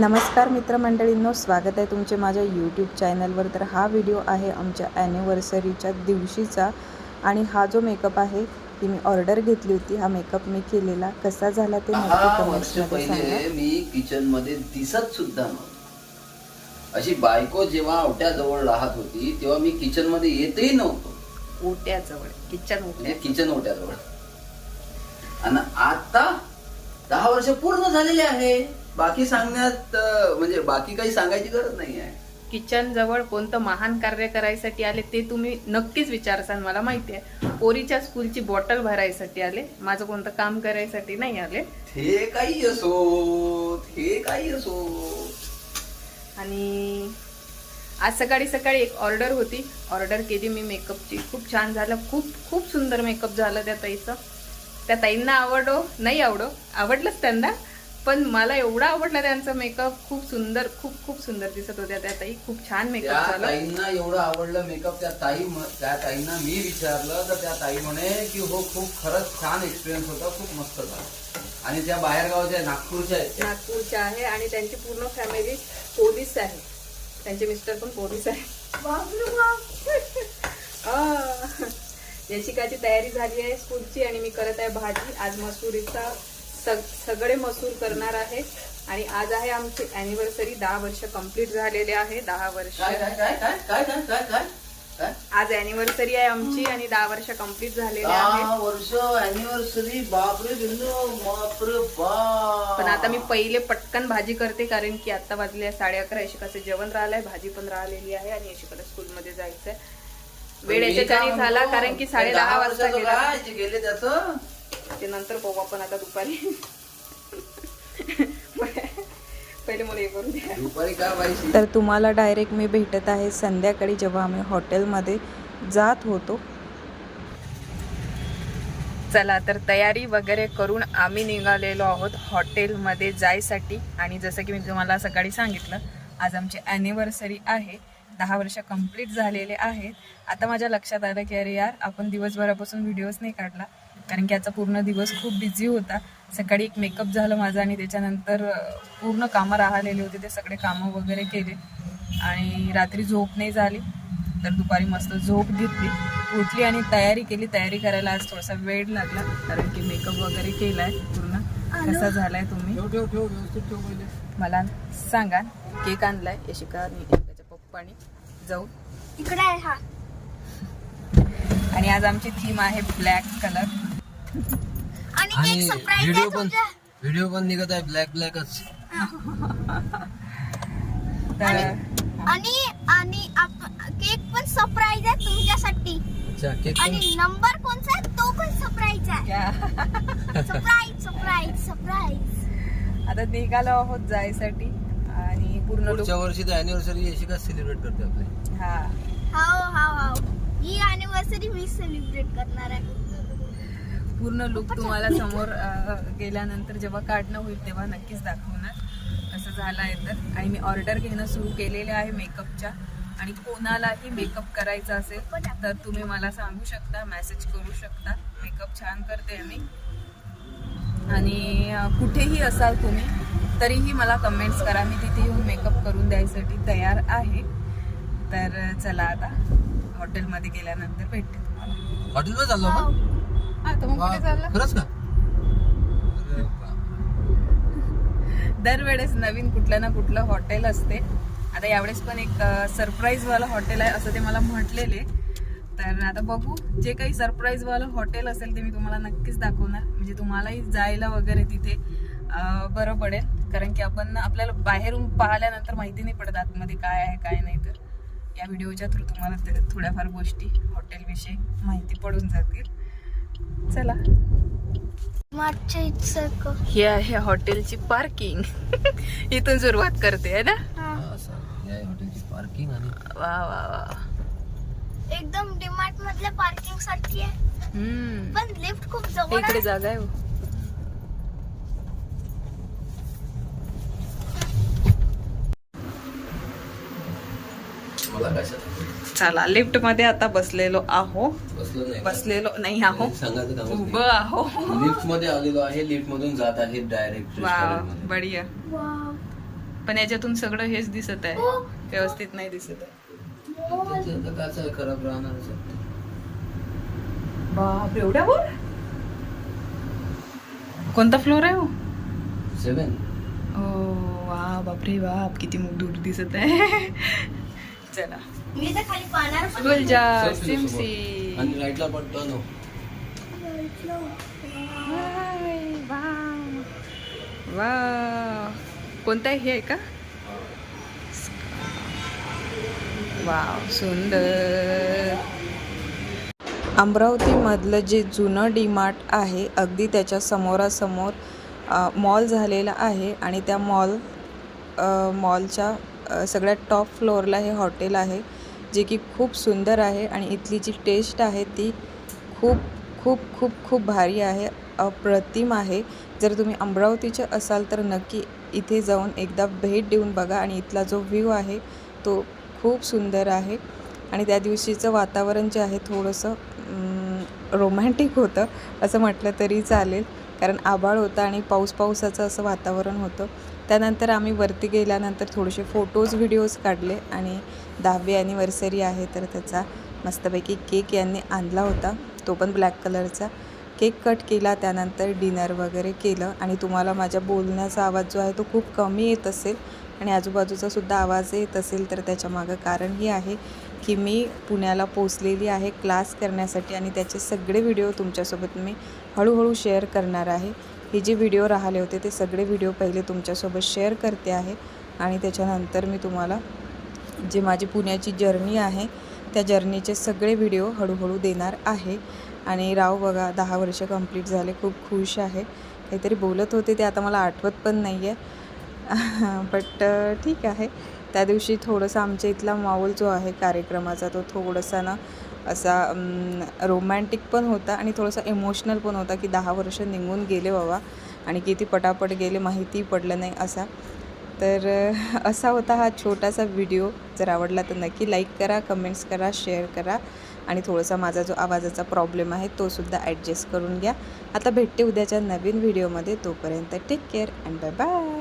नमस्कार मित्रमंडळींनो स्वागत आहे तुमचे माझ्या यूट्यूब चॅनलवर तर हा व्हिडिओ आहे आमच्या ॲनिव्हर्सरीच्या दिवशीचा आणि हा जो मेकअप आहे ती मी ऑर्डर घेतली होती. हा मेकअप मी केलेला. कसा झाला ते नक्की मी किचनमध्ये दिसत सुद्धा नव्हतो. अशी बायको जेव्हा ओट्याजवळ राहत होती तेव्हा मी किचनमध्ये येतही नव्हतो. ओट्याजवळ किचन ओट्या किचन ओट्याजवळ आणि आता दहा वर्ष पूर्ण झालेले आहे. बाकी सांगण्यात म्हणजे बाकी काही सांगायची गरज नाही आहे. किचन जवळ कोणतं महान कार्य करायसाठी आले ते तुम्ही नक्कीच विचारसाल मला माहिती आहे. पोरीच्या स्कूलची बॉटल भरायसाठी आले माझं कोणतं काम करायसाठी नाही आले. हे काही असो हे काही असो. आणि आज सकाळी सकाळी एक ऑर्डर होती. ऑर्डर केली मी मेकअपची. खूप छान झालं. खूप खूप सुंदर मेकअप झालं त्या ताईचं. त्या ताईंना आवडो नाही आवडो आवडलंच त्यांना. पण मला एवढा आवडला त्यांचा मेकअप खूप सुंदर खूप खूप सुंदर दिसत होत्या. त्या ताई खूप छान त्या मेकअप झाला. ताईंना एवढं आवडलं मेकअप त्या ताई म- त्या ताईंना मी विचारलं तर त्या ताई म्हणे की हो खूप खरंच छान एक्सपिरियन्स होता खूप मस्त झाला. आणि त्या बाहेर गावच्या नागपूरच्या आहेत त्या. नागपूरच्या आहे आणि त्यांची पूर्ण फॅमिली पोलीस आहे. त्यांचे मिस्टर पण पोलीस आहे. आ, याचिकाची तयारी झाली आहे स्कूलची आणि मी करत आहे भाजी. आज मसुरीचा सगळे मसूर करणार आहे आणि आज आहे आमची अॅनिव्हर्सरी दहा वर्ष कंप्लीट झालेले आहे. दहा वर्ष. आज अॅनिव्हर्सरी आहे आमची आणि दहा वर्ष कंप्लीट झालेली आहे. वर्ष अॅनिव्हर्सरी बापरे बापरे बाप. पण आता मी पहिले पटकन भाजी करते कारण की आता वाजले साडे अकरा. यशिकाचं जेवण राहिलंय. भाजी पण राहिलेली आहे आणि यशिकाला स्कूलमध्ये जायचंय. वेळ याच्या झाला कारण की साडे दहा वाजता गेला. गेले त्याचं? ते नंतर पाहू आपण आता दुपारी. पहिले मला हे करून द्या. दुपारी काय पाहिजे तर तुम्हाला डायरेक्ट मी भेटत आहे संध्याकाळी जेव्हा आम्ही हॉटेलमध्ये जात होतो. चला तर तयारी वगैरे करून आम्ही निघालेलो आहोत हॉटेलमध्ये जायसाठी. आणि जसं की मी तुम्हाला सकाळी सांगितलं आज आमची ॲनिव्हर्सरी आहे. दहा वर्ष कंप्लीट झालेले आहेत. आता माझ्या लक्षात आलं की अरे यार आपण दिवसभरापासून व्हिडिओज नाही काढला. कारण की आजचा पूर्ण दिवस खूप बिझी होता. सकाळी एक मेकअप झालं माझं आणि त्याच्यानंतर पूर्ण कामं राहिलेली होती. ते सगळे कामं वगैरे केले. आणि रात्री झोप नाही झाली. तर दुपारी मस्त झोप घेतली. उठली आणि तयारी केली. तयारी करायला आज थोडासा वेळ लागला. कारण की मेकअप वगैरे केलाय पूर्ण. कसा झालाय तुम्ही? मला सांगा. केक आणलाय. यशिका आणि यशिकाच्या पप्पानी. जाऊन इकडे आहे हा. आणि आज आमची थीम आहे ब्लॅक कलर आणि एक सरप्राईज आहे तुमच्या व्हिडिओ पण निघत आहे ब्लॅक ब्लॅकच तर आणि आणि केक पण सरप्राईज आहे तुमच्यासाठी. अच्छा केक आणि नंबर कोणचा आहे? तो पण सरप्राईज आहे. क्या? सरप्राईज सरप्राईज सरप्राईज आता निघालो आहोत जायसाठी आणि पूर्ण पुढच्या वर्षी तर अॅनिव्हर्सरी अशी का सेलिब्रेट करते आपली? हा. हाव हाव हाव ही अॅनिव्हर्सरी मी सेलिब्रेट करणार आहे. पूर्ण लुक तुम्हाला समोर गेल्यानंतर जेव्हा काढणं होईल तेव्हा नक्कीच दाखवणार. असं झालं आहे तर. आणि मी ऑर्डर घेणं सुरू केलेले आहे मेकअपच्या आणि कोणालाही मेकअप करायचा असेल तर तुम्ही मला सांगू शकता मेसेज करू शकता. मेकअप छान करते मी. आणि कुठेही असाल तुम्ही तरीही मला कमेंट्स करा. मी तिथे येऊन मेकअप करून द्यायसाठी तयार आहे. तर चला आता हॉटेलमध्ये गेल्यानंतर भेटते तुम्हाला. हॉटेलवर चाललो हा मग कुठे चालला? खरंच का? अरे बाप. दरवेळेस नवीन कुठलं ना कुठलं हॉटेल असते. आता यावेळेस पण एक सरप्राईज वाला हॉटेल आहे असं ते मला म्हटलेले. तर आता बघू जे काही सरप्राईज वाला हॉटेल असेल ते मी तुम्हाला नक्कीच दाखवणार. म्हणजे तुम्हालाही जायला वगैरे तिथे बरं पडेल. कारण की आपण आपल्याला बाहेरून पाहिल्यानंतर माहिती नाही पडत आतमध्ये काय आहे काय नाही. तर या व्हिडिओच्या थ्रू तुम्हाला थोड्याफार गोष्टी हॉटेलविषयी माहिती पडून जातील. चला. मागच्या इथसारखं ही आहे हॉटेलची पार्किंग. इथून सुरुवात करते है ना? असं. आहे हॉटेलची पार्किंग आणि वा वा वा. एकदम डिमार्ट मधल्या पार्किंग सारखी आहे. हम्म. पण लिफ्ट खूप जवळ इकडे जागा आहे हो. मला कशात चला लिफ्टमध्ये आता बसलेलो आहो. बसलेलो नाही आहो. उभं आहो. लिफ्टमध्ये आलेलो आहे लिफ्ट मधून जात आहे डायरेक्ट वा बढिया. पण याच्यातून सगळं हेच दिसत आहे. व्यवस्थित नाही दिसत आहे. खराब आहे. बाप एवढ्या वर? कोणता फ्लोर आहे हो? सेवन ओ वा बापरे बाप किती दूर दिसत आहे. चला. मी तर खाली पाहणार गुलजा सब सिम समोर. सी आणि लाईटला पण टर्न हो. वा कोणता हे आहे का? वाव सुंदर. अमरावतीमधलं जे जुनं डीमार्ट आहे अगदी त्याच्या समोरासमोर मॉल झालेला आहे आणि त्या मॉल अ, मॉलच्या सगळ्यात टॉप फ्लोअरला हे हॉटेल आहे जे की खूप सुंदर आहे आणि इथली जी टेस्ट आहे ती खूप खूप खूप खूप भारी आहे अप्रतिम आहे. जर तुम्ही अमरावतीचे असाल तर नक्की इथे जाऊन एकदा भेट देऊन बघा आणि इथला जो व्ह्यू आहे तो खूप सुंदर आहे. आणि त्या दिवशीचं वातावरण जे आहे थोडंसं रोमॅन्टिक होतं असं म्हटलं तरी चालेल. कारण आभाळ होतं आणि पाऊस पावसाचं असं वातावरण होतं. त्यानंतर आम्ही वरती गेल्यानंतर थोडेसे फोटोज व्हिडिओज काढले आणि दहावी ॲनिव्हर्सरी आहे तर त्याचा मस्तपैकी केक यांनी आणला होता. तो पण ब्लॅक कलरचा केक कट केला त्यानंतर डिनर वगैरे केलं आणि तुम्हाला माझ्या बोलण्याचा आवाज जो आहे तो खूप कमी येत असेल आणि आजूबाजूचा सुद्धा आवाज येत असेल तर त्याच्यामागं कारण हे आहे. की मी पुण्याला पोचलेली आहे क्लास करण्यासाठी आणि त्याचे सगळे व्हिडिओ तुमच्यासोबत मी हळूहळू शेअर करणार आहे. हे जे व्हिडिओ राहिले होते ते सगळे व्हिडिओ पहिले तुमच्यासोबत शेअर करते आहे आणि त्याच्यानंतर मी तुम्हाला जे माझी पुण्याची जर्नी आहे त्या जर्नीचे सगळे व्हिडिओ हळूहळू देणार आहे. आणि राव बघा दहा वर्ष कंप्लीट झाले खूप खुश आहे. काहीतरी बोलत होते ते आता मला आठवत पण नाही आहे बट ठीक आहे. त्या दिवशी थोडंसं आमच्या इथला माहोल जो आहे कार्यक्रमाचा तो थोडासा ना असा रोमॅन्टिक पण होता आणि थोडासा इमोशनल पण होता की दहा वर्ष निघून गेले बाबा आणि किती पटापट गेले माहिती पडलं नाही असा. तर असा होता हा छोटासा व्हिडिओ जर आवडला तर नक्की लाईक करा कमेंट्स करा शेअर करा आणि थोडासा माझा जो आवाजाचा प्रॉब्लेम आहे तोसुद्धा ॲडजस्ट करून घ्या. आता भेटते उद्याच्या नवीन व्हिडिओमध्ये तोपर्यंत take care and bye bye